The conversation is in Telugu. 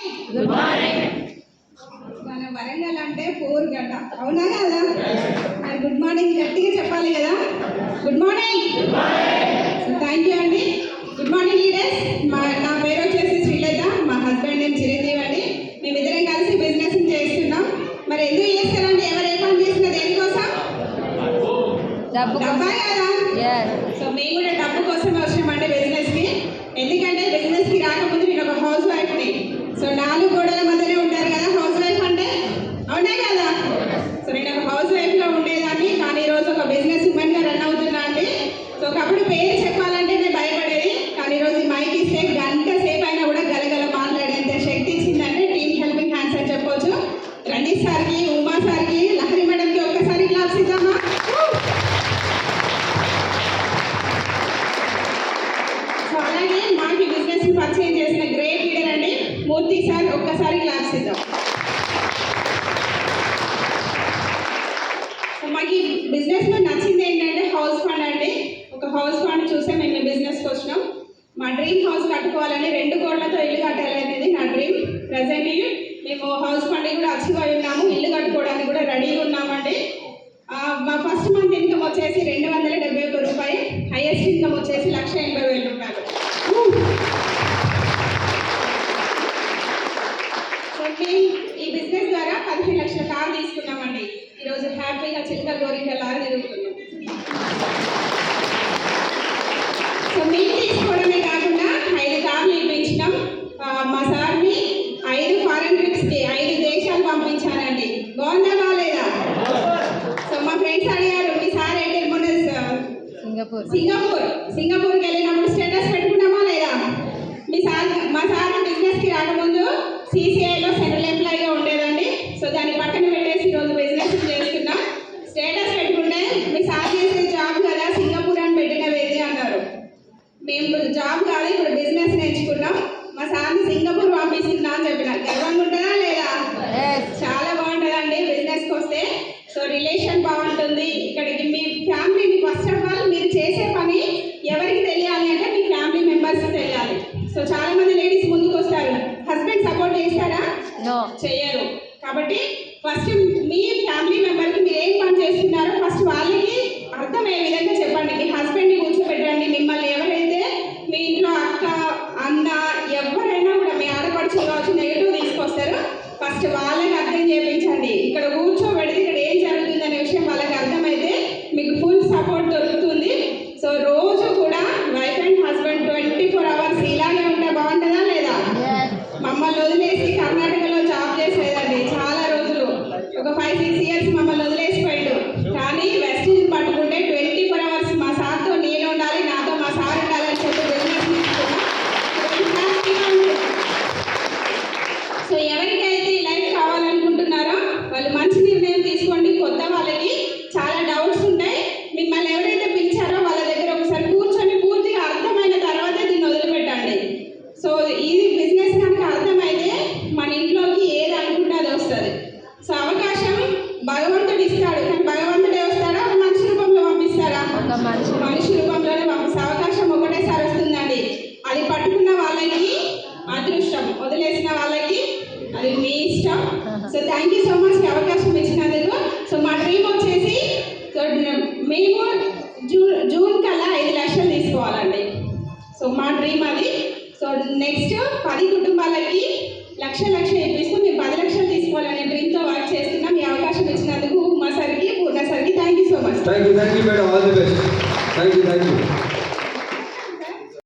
గుడ్ మార్నింగ్ మన వరంగల్ అంటే పోరు గడ్డ అవునా కదా? మరి గుడ్ మార్నింగ్ గట్టిగా చెప్పాలి కదా? గుడ్ మార్నింగ్ థ్యాంక్ యూ అండి. గుడ్ మార్నింగ్ లీడర్స్ మా నా పేరు వచ్చేసి శ్రీలత. మా హస్బెండ్ నేమ్ చిరంజీవి అండి. మేమిద్దరం కలిసి బిజినెస్ చేస్తున్నాం. మరి ఎందుకు చేస్తారండి? ఎవరు ఏ పని చేసిన దేనికోసం? డబ్బా కదా ఎస్ సో మేము కూడా డబ్బు కోసమే వచ్చామండి బిజినెస్కి ఎందుకంటే బిజినెస్కి రాకముందు నేను ఒక హౌస్ వైఫ్ని సో నాలుగు గోడల మధ్యనే ఉంటారు కదా హౌస్ వైఫ్ అంటే అవునా కదా సో నేను ఒక హౌస్ వైఫ్లో ఉండేదాన్ని కానీ ఈ రోజు ఒక బిజినెస్ ఉమెన్గా రన్ అవుతున్నా అండి సో ఒకప్పుడు పేరు చెప్పాలంటే నేను భయపడేది కానీ ఈరోజు రోజు మైక్ ఇస్తే గంట సేపు అయినా కూడా గలగల మాట్లాడేంత శక్తి ఇచ్చిందంటే టీమ్ హెల్పింగ్ హ్యాండ్స్ అని చెప్పొచ్చు. రణీష్ సార్కి ఉమా సార్కి లహరి మేడంకి ఒక్కసారి క్లాస్ ఇద్దామా? సో అలాగే మాకి బిజినెస్ పరిచయం చేసిన గ్రేట్ లీడర్ అండి మూర్తి సార్ ఒక్కసారి క్లాస్ ఇద్దాం సో మాకు ఈ బిజినెస్లో నచ్చింది ఏంటంటే హౌస్ ఫండ్ అండి ఒక హౌస్ ఫండ్ చూసే మేము బిజినెస్కి వచ్చినాం. మా డ్రీమ్ హౌస్ కట్టుకోవాలని రెండు కోట్లతో ఇల్లు కట్టాలి అనేది నా డ్రీమ్ ప్రజెంట్ మేము హౌస్ ఫండింగ్ కూడా అచీవ్ అయి ఉన్నాము. ఇల్లు కట్టుకోవడానికి కూడా రెడీగా ఉన్నామండి. మా ఫస్ట్ మంత్ ఇన్కమ్ వచ్చేసి రెండు వందల డెబ్బై ఒక్క రూపాయి. హైయెస్ట్ ఇన్కమ్ వచ్చేసి లక్ష ఎనభై వేల రూపాయలు. ఈ బిజినెస్ ద్వారా పదిహేను లక్షల కారు తీసుకున్నామండి. ఈరోజు హ్యాపీగా చిలుక గోరింకలాగా తిరుగుతున్నాం సో మేము తీసుకోవడమే కాకుండా ఐదు కార్లు ఇప్పించినాం ఆ, మా సార్ని ఐదు ఫారెన్ ట్రిప్స్కి ఐదు దేశాలు పంపించానండి బాగుందా బాగాలేదా సో మా ఫ్రెండ్స్ అడిగారు మీ సార్ ఏంటి మొన్న సింగపూర్. సింగపూర్. సింగపూర్కి వెళ్ళినప్పుడు స్టేటస్ పెట్టుకున్నామా లేదా? మీ సార్ మా సార్ బిజినెస్కి రాకముందు సీసీఐలో సెంట్రల్ ఎంప్లాయీగా ఉండేదండి సో దాన్ని పక్కన పెట్టేసి ఈరోజు బిజినెస్ చేస్తున్నా. స్టేటస్ పెట్టుకుంటే మీ సార్ చేసే జాబ్ కదా సింగపూర్ అని పెట్టినవేది అన్నారు. మేము జాబ్ కాదు ఇప్పుడు బిజినెస్ నేర్చుకున్నాం. మా సార్ని సింగపూర్ పంపిస్తున్నా అని చెప్పిన గర్వంగా ఉంటుందా లేదా ఎస్ చాలా బాగుంటుందండి బిజినెస్కి వస్తే సో రిలేషన్ బాగుంటుంది ఇక్కడికి మీ ఫ్యామిలీని ఫస్ట్ ఆఫ్ ఆల్ మీరు చేసే పని ఎవరికి తెలియాలి అంటే మీ ఫ్యామిలీ మెంబర్స్ తెలియాలి సో చాలా మంది లేడీస్ ముందుకు వస్తారు. హస్బెండ్ సపోర్ట్ చేస్తారా? నో చేయరు. కాబట్టి ఫస్ట్ మీ ఫ్యామిలీ మెంబర్కి మీరు ఏం పని చేస్తున్నారో ఫస్ట్ వాళ్ళకి అర్థమయ్యే విధంగా చెప్పండి. మీ హస్బెండ్ని కూర్చోబెట్టండి మిమ్మల్ని ఎవరైతే మీ ఇంట్లో అక్క అన్న ఎవరైనా కూడా మీ ఆడపడుచు కావచ్చు నెగిటివ్ తీసుకొస్తారు ఫస్ట్ వాళ్ళకి అర్థం చేయించండి. ఇక్కడ కూర్చోబెడితే ఇక్కడ ఏం జరుగుతుందనే విషయం వాళ్ళకి అర్థమైతే మీకు ఫుల్ సపోర్ట్ దొరుకుతుంది. సో రోజు కూడా wife and husband twenty four hours వాళ్ళు మంచి నిర్ణయం తీసుకోండి. కొత్త వాళ్ళకి చాలా డౌట్స్ ఉంటాయి. మిమ్మల్ని ఎవరైతే పిలిచారో వాళ్ళ దగ్గర ఒకసారి కూర్చొని పూర్తిగా అర్థమైన తర్వాతే దీన్ని వదిలిపెట్టండి. సో ఇది బిజినెస్ కనుక అర్థమైతే మన ఇంట్లోకి ఏది అనుకుంటే అది వస్తుంది. సో అవకాశం భగవంతుడు ఇస్తాడు. కానీ భగవంతుడే వస్తాడా ఒక మనిషి రూపంలో పంపిస్తాడా మనిషి. రూపంలోనే పంపిస్తే. అవకాశం ఒకటేసారి వస్తుందండి. అది పట్టుకున్న వాళ్ళకి అదృష్టం. వదిలేసిన వాళ్ళకి అది మీ ఇష్టం. So thank you so much అవకాశం ఇచ్చినందుకు సో మా డ్రీమ్ వచ్చేసి సో మేము జూన్ జూన్ కల్లా ఐదు లక్షలు తీసుకోవాలండి. సో మా డ్రీమ్ అది. సో నెక్స్ట్ పది కుటుంబాలకి లక్ష లక్ష ఇప్పిస్తూ మేము పది లక్షలు తీసుకోవాలనే డ్రీమ్తో వర్క్ చేస్తున్నాం. ఈ అవకాశం ఇచ్చినందుకు మా సార్కి పూర్ణ సార్కి thank you so much thank you thank you madam all the